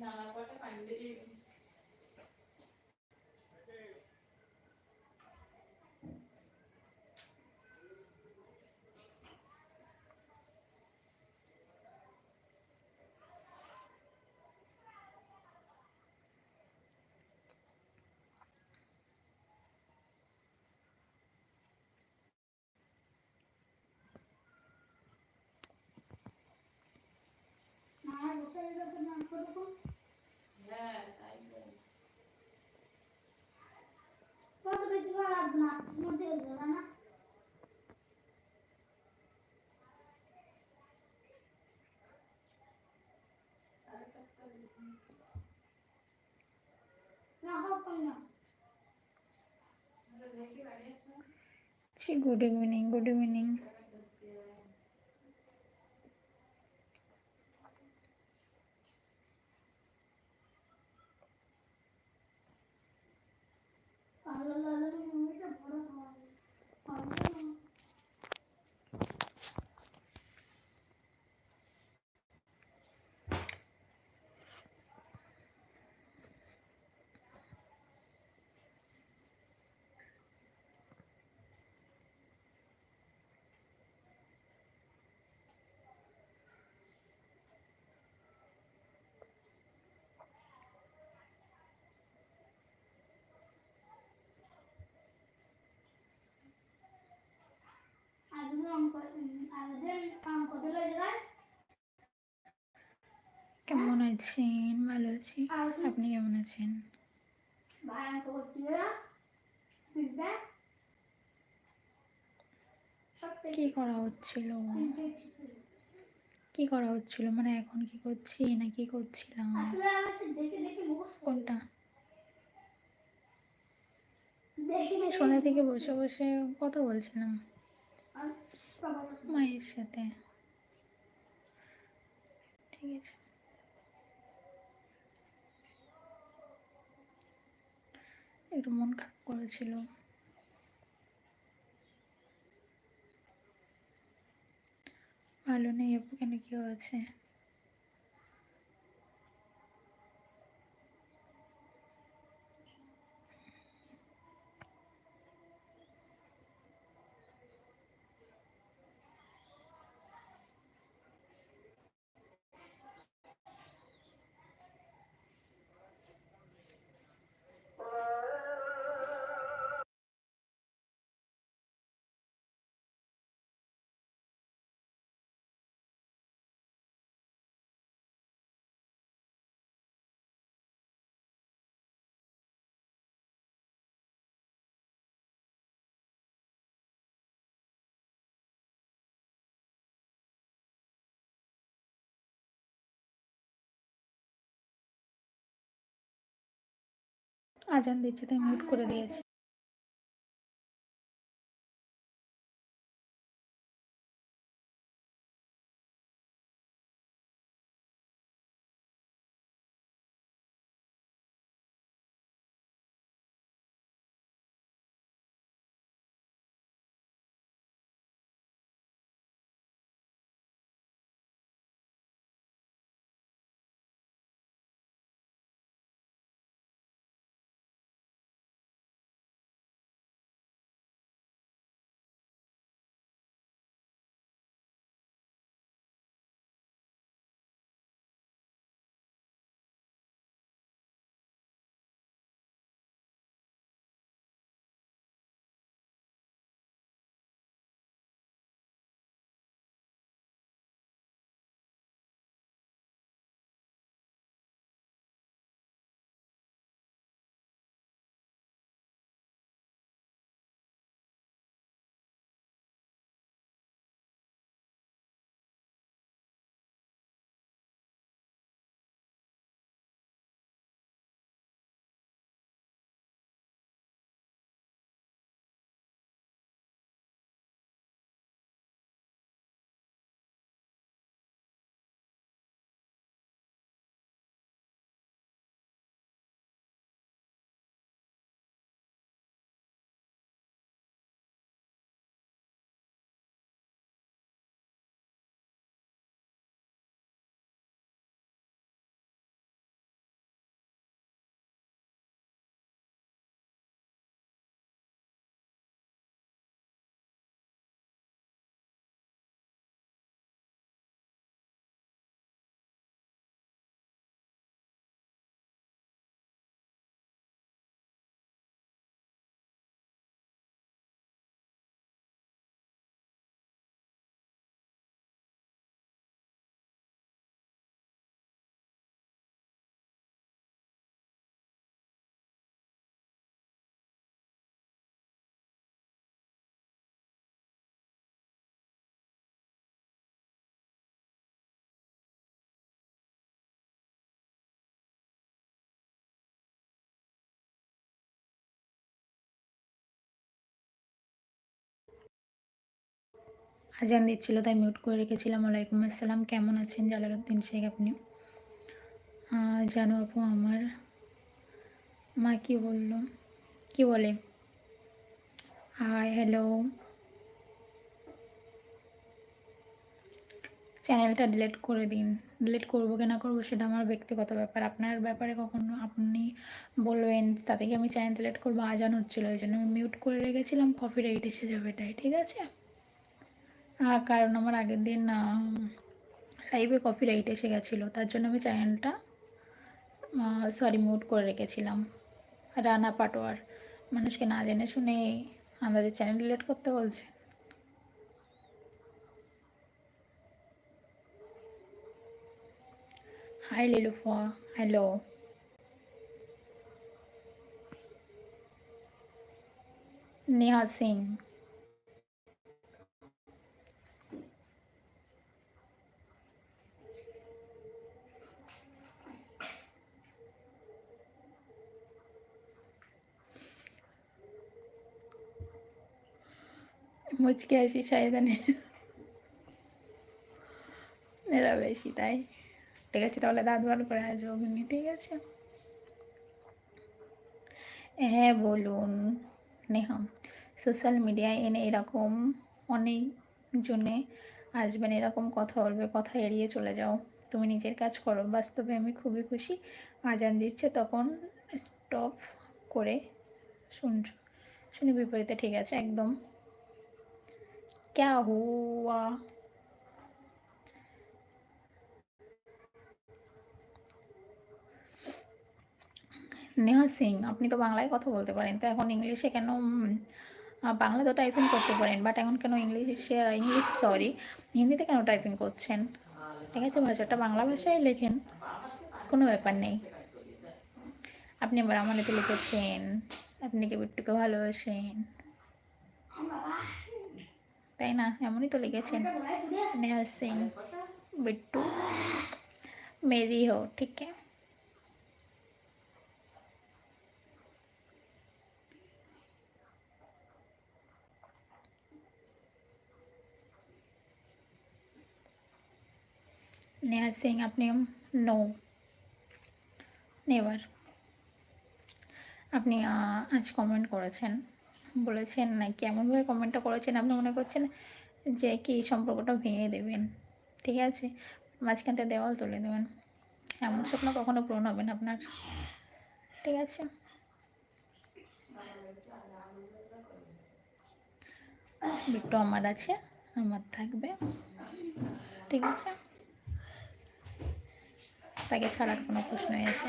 No, what am the good evening good evening কেমন আছেন? ভালো আছি। আপনি কেমন আছেন? কি করা হচ্ছিল? কি করা হচ্ছিল? মানে এখন কি করছি না কি করছিলাম? কোনটা? সন্ধ্যা থেকে বসে বসে কথা বলছিলাম। মায়ের সাথে। ঠিক আছে। একটু মন খারাপ করেছিল। ভালো নেই আপু কেন কি হয়েছে? আজান দিচ্ছে তাই মিউট করে দিয়েছি। আজান দিচ্ছিল, তাই মিউট করে রেখেছিলাম। ওয়ালাইকুম আসসালাম। কেমন আছেন? জালালুদ্দিন শেখ আপনি? জানো আপু, আমার মা কি বলল? কি বলে? হাই হ্যালো চ্যানেলটা ডিলেট করে দিন। ডিলেট করব কি না করব সেটা আমার ব্যক্তিগত ব্যাপার। আপনার ব্যাপারে কখনো আপনি বলবেন, তাতে কি আমি চ্যানেল ডিলেট করব? আজান হচ্ছিল, ওই জন্য আমি মিউট করে রেখেছিলাম। কফি রাইট এসে যাবে এটাই ঠিক আছে? কারণ আমার আগের দিন লাইভে কপি রাইট এসে গেছিল, তার জন্য আমি চ্যানেলটা সরি মিউট করে রেখেছিলাম। রানা পাটোয়ার, মানুষকে না জেনে শুনে আমাদের চ্যানেল ডিলিট করতে বলছে। হাই লিলুফা হ্যালো নেহা সিং মুচকে আসি সাইদানে এরা বেশি তাই। ঠিক আছে, তাহলে দাঁত ভালো করে আসব ওখানে ঠিক আছে? হ্যাঁ বলুন। নেহা সোশ্যাল মিডিয়ায় এনে এরকম অনেক জনে আসবেন, এরকম কথা বলবে, কথা এড়িয়ে চলে যাও। তুমি নিজের কাজ করো। বাস্তবে আমি খুবই খুশি। আজান দিচ্ছে, তখন স্টপ করে শুনছো। শুনি বিপরীতে ঠিক আছে, একদম। क्या हुआ নেহা সিং আপনি তো বাংলায় কথা বলতে পারেন তো এখন ইংলিশে কেন উম, আহ, বাংলা তো টাইপিং করতে পারেন বাট এখন কেন ইংলিশে ইংলিশ সরি হিন্দিতে কেন টাইপিং করছেন ঠিক আছে ভাষাটা বাংলা ভাষায় লেখেন কোনো ব্যাপার নেই আপনি আবার আমানেতে লিখেছেন আপনি কি বিট্টুকে ভালোবাসেন তাই না এমনই তো লিখেছেন নেহা সিং बिट्टू मेरी हो ठीक है नेहा सिंह আপনি নো নেভার আপনি আহ, আজ কমেন্ট করেছেন বলেছেন নাকি এমনভাবে কমেন্টটা করেছেন আপনি মনে করছেন যে কি সম্পর্কটা ভেঙে দেবেন? ঠিক আছে, মাঝখান থেকে দেওয়াল তুলে দেবেন। এমন স্বপ্ন কখনো পূরণ হবে না আপনার। ঠিক আছে। বিট্টু আমার আছে, আমার থাকবে। ঠিক আছে। তাকে ছাড়ার কোনো প্রশ্নই আসে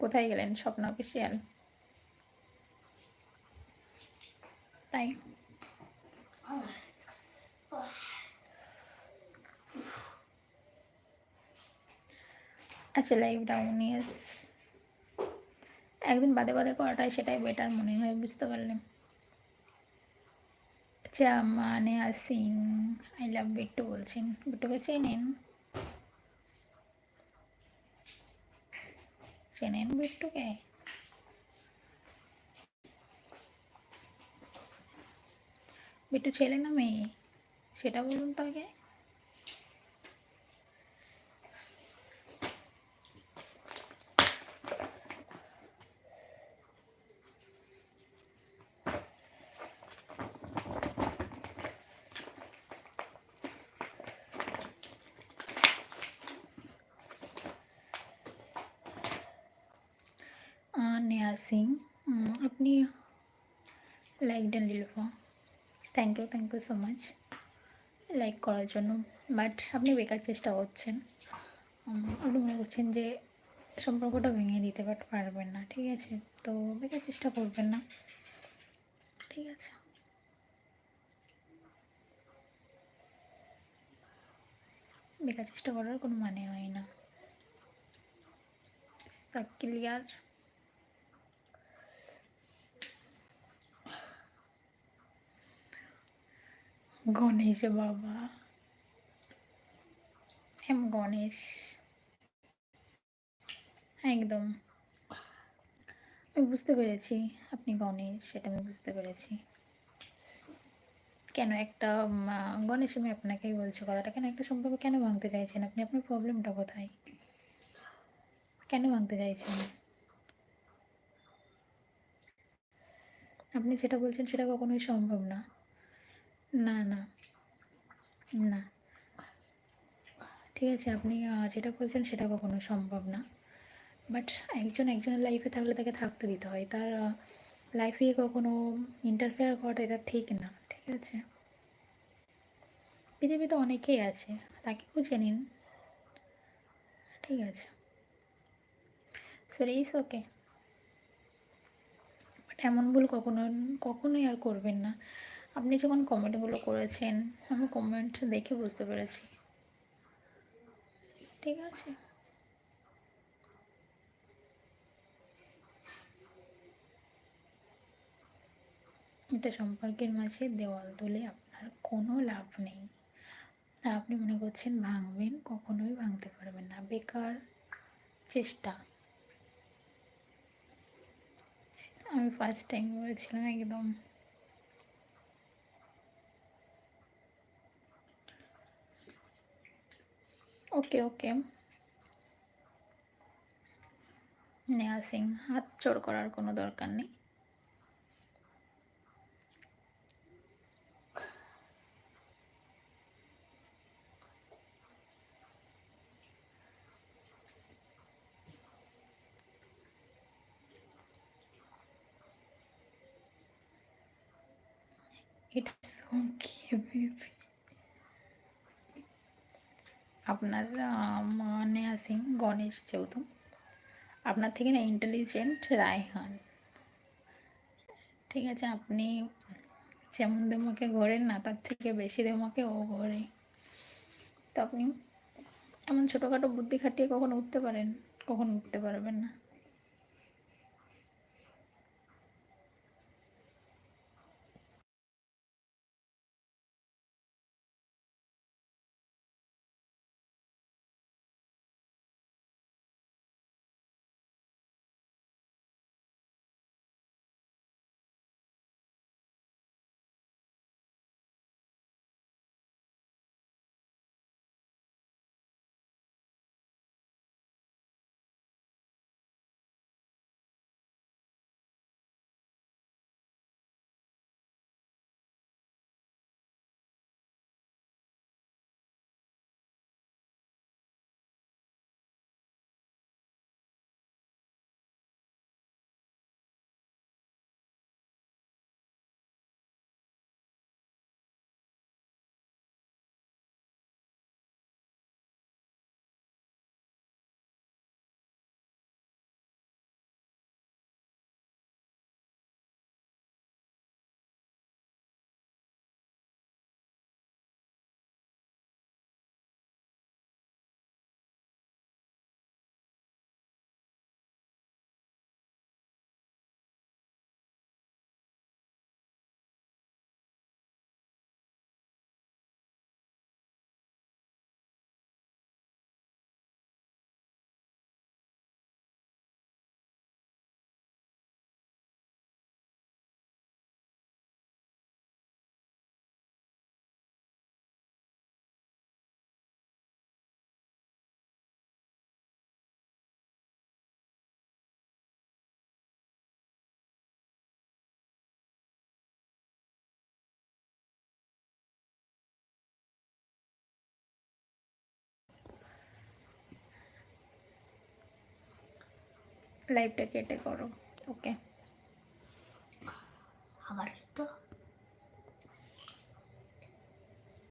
কোথায় গেলেন স্বপ্ন অফিসিয়াল তাই। আচ্ছা লাইভ ডাউন ইয়েস একদিন বাদে বাদে করাটাই সেটাই বেটার মনে হয়, বুঝতে পারলাম আচ্ছা মানে আসিং আই লাভ বিট্টু বলছেন। বিট্টুকে চেনেন? চেনেন বিট্টুকে বিট্টু ছেলে না মেয়ে? সেটা বলুন তো আগে আহ, নেহা সিং আপনি like then Lilufa thank you thank you so much like করার জন্য বাট আপনি বেকার চেষ্টা করছেন। উম, আপনি মনে করছেন যে সম্পর্কটা ভেঙে দিতে বাট পারবেন না ঠিক আছে? তো বেকার চেষ্টা করবেন না ঠিক আছে? বেকার চেষ্টা করার কোনো মানে হয় না। ক্লিয়ার গণেশ বাবা। এম গণেশ। একদম। আমি বুঝতে পেরেছি আপনি গণেশ, সেটা আমি বুঝতে পেরেছি। কেন একটা গণেশ, আমি আপনাকেই বলছি কথাটা, কেন একটা সম্পর্ক কেন ভাঙতে চাইছেন আপনি? আপনার প্রবলেমটা কোথায়? কেন ভাঙতে চাইছেন? আপনি যেটা বলছেন সেটা কখনোই সম্ভব না। না না। না। ঠিক আছে, আপনি যেটা বলছেন সেটা কখনো সম্ভব না। বাট একজন একজনের লাইফে থাকলে তাকে থাকতে দিতে হয়। তার লাইফে কখনো ইন্টারফেয়ার করাটা এটা ঠিক না, ঠিক আছে? পৃথিবীতে অনেকেই আছে, তাকে খুঁজে নিন। ঠিক আছে। সো ইস ওকে বাট এমন ভুল কখনো, কখনোই আর করবেন না। আপনি যখন কমেন্টগুলো করেছেন, আমি কমেন্ট দেখে বুঝতে পেরেছি। ঠিক আছে? এটা সম্পর্কের মাঝে দেওয়াল তুলে আপনার কোনো লাভ নেই। আর আপনি মনে করছেন ভাঙবেন, কখনোই ভাঙতে পারবেন না। বেকার চেষ্টা। আমি ফার্স্ট টাইম বলেছিলাম একদম। ওকে ওকে নেহা সিং হাত চোর করার কোনো দরকার নেই। ইটস ওকে বেবি আপনার মানে সিং গণেশ যেহেতু আপনার থেকে না ইন্টেলিজেন্ট রায়হান। ঠিক আছে, আপনি যেমন দেমকে ঘোরেন না, তার থেকে বেশি দেমকে ও ঘোরে। তো আপনি এমন ছোটোখাটো বুদ্ধি খাটিয়ে কখন উঠতে পারেন? কখন উঠতে পারবেন না। লাইভটা কেটে করো ওকে আবার